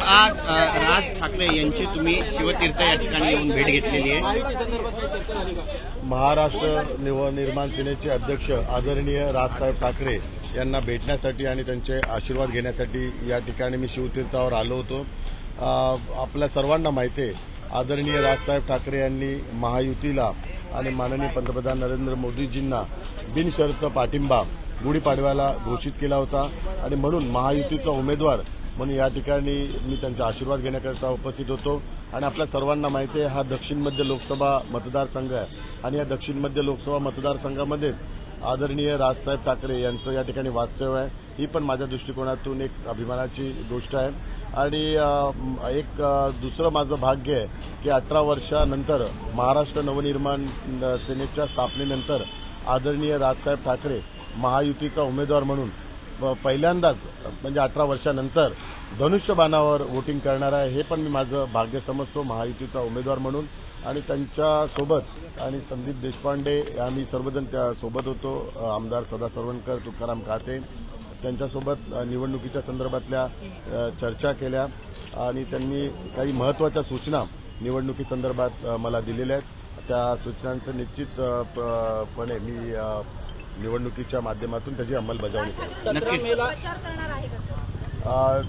साहेब आज राज ठाकरे यांची तुम्ही शिवतीर्थ या ठिकाणी येऊन भेट घेतलेली आहे. महाराष्ट्र नवनिर्माण सेनेचे अध्यक्ष आदरणीय राजसाहेब ठाकरे यांना भेटण्यासाठी आणि त्यांचे आशीर्वाद घेण्यासाठी या ठिकाणी मी शिवतीर्थावर आलो होतो. आपल्या सर्वांना माहिती आहे आदरणीय राजसाहेब ठाकरे यांनी महायुतीला आणि माननीय पंतप्रधान नरेंद्र मोदीजींना बिनशर्त पाठिंबा गुढीपाडव्याला घोषित केला होता. आणि म्हणून महायुतीचा उमेदवार म्हणून या ठिकाणी मी त्यांचा आशीर्वाद घेण्याकरता उपस्थित होतो. आणि आपल्या सर्वांना माहिती आहे हा दक्षिण मध्य लोकसभा मतदारसंघ आहे. आणि या दक्षिण मध्य लोकसभा मतदारसंघामध्ये आदरणीय राजसाहेब ठाकरे यांचं या ठिकाणी वास्तव्य आहे. ही पण माझ्या दृष्टिकोनातून एक अभिमानाची गोष्ट आहे. आणि एक दुसरं माझं भाग्य आहे की अठरा वर्षानंतर महाराष्ट्र नवनिर्माण सेनेच्या स्थापनेनंतर आदरणीय राजसाहेब ठाकरे महायुतीचा उमेदवार म्हणून पहिल्यांदाच म्हणजे अठरा वर्षानंतर धनुष्यबाणावर वोटिंग करणार आहे. हे पण मी माझं भाग्य समजतो. महायुतीचा उमेदवार म्हणून आणि त्यांच्यासोबत आणि संदीप देशपांडे आम्ही सर्वजण त्या सोबत होतो. आमदार सदा सरवणकर तुकाराम काते त्यांच्यासोबत निवडणुकीच्या संदर्भातल्या चर्चा केल्या आणि त्यांनी काही महत्त्वाच्या सूचना निवडणुकीसंदर्भात मला दिलेल्या आहेत. त्या सूचनांचं निश्चित प- पणे मी निवडणुकीच्या माध्यमातून त्याची अंमलबजावणी करेन सतरा नक्कीच. मेला प्रचार करणार आहे का अ,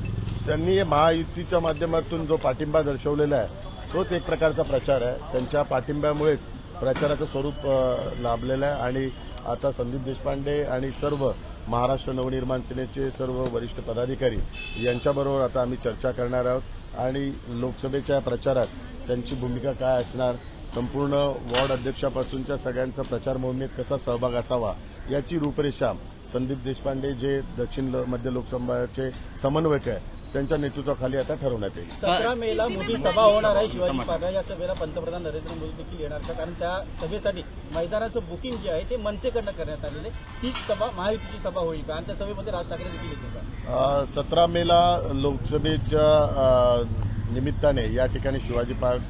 त्यांनी महायुतीच्या माध्यमातून जो पाठिंबा दर्शवलेला आहे तोच एक प्रकारचा प्रचार आहे. त्यांच्या पाठिंब्यामुळेच प्रचाराचं स्वरूप लाभलेलं आहे. आणि आता संदीप देशपांडे आणि सर्व महाराष्ट्र नवनिर्माण सेनेचे सर्व वरिष्ठ पदाधिकारी यांच्याबरोबर आता आम्ही चर्चा करणार आहोत. आणि लोकसभेच्या प्रचारात त्यांची भूमिका काय असणार संपूर्ण वॉर्ड अध्यक्षापासूनच्या सगळ्यांचा प्रचार मोहिमेत कसा सहभाग असावा याची रूपरेषा संदीप देशपांडे जे दक्षिण मध्य लोकसभाचे समन्वयक आहे त्यांच्या नेतृत्वाखाली आता ठरवण्यात येईल. सतरा मेला मोठी सभा होणार आहे शिवाजी पार्क या सभेला पंतप्रधान नरेंद्र मोदी देखील येणार का कारण त्या सभेसाठी मैदानाचं बुकिंग जे आहे ते मनसेकडनं करण्यात आलेलं आहे. तीच सभा महायुतीची सभा होईल का? आणि त्या सभेमध्ये राज ठाकरे देखील येतील का? सतरा मेला लोकसभेच्या निमित्ताने या ठिकाणी शिवाजी पार्क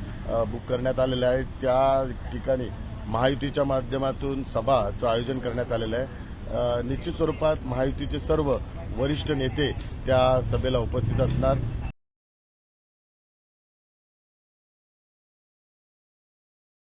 बुक करण्यात आलेलं आहे. त्या ठिकाणी महायुतीच्या माध्यमातून सभाचं आयोजन करण्यात आलेलं आहे. निश्चित स्वरूपात महायुतीचे सर्व वरिष्ठ नेते त्या सभेला उपस्थित असणार.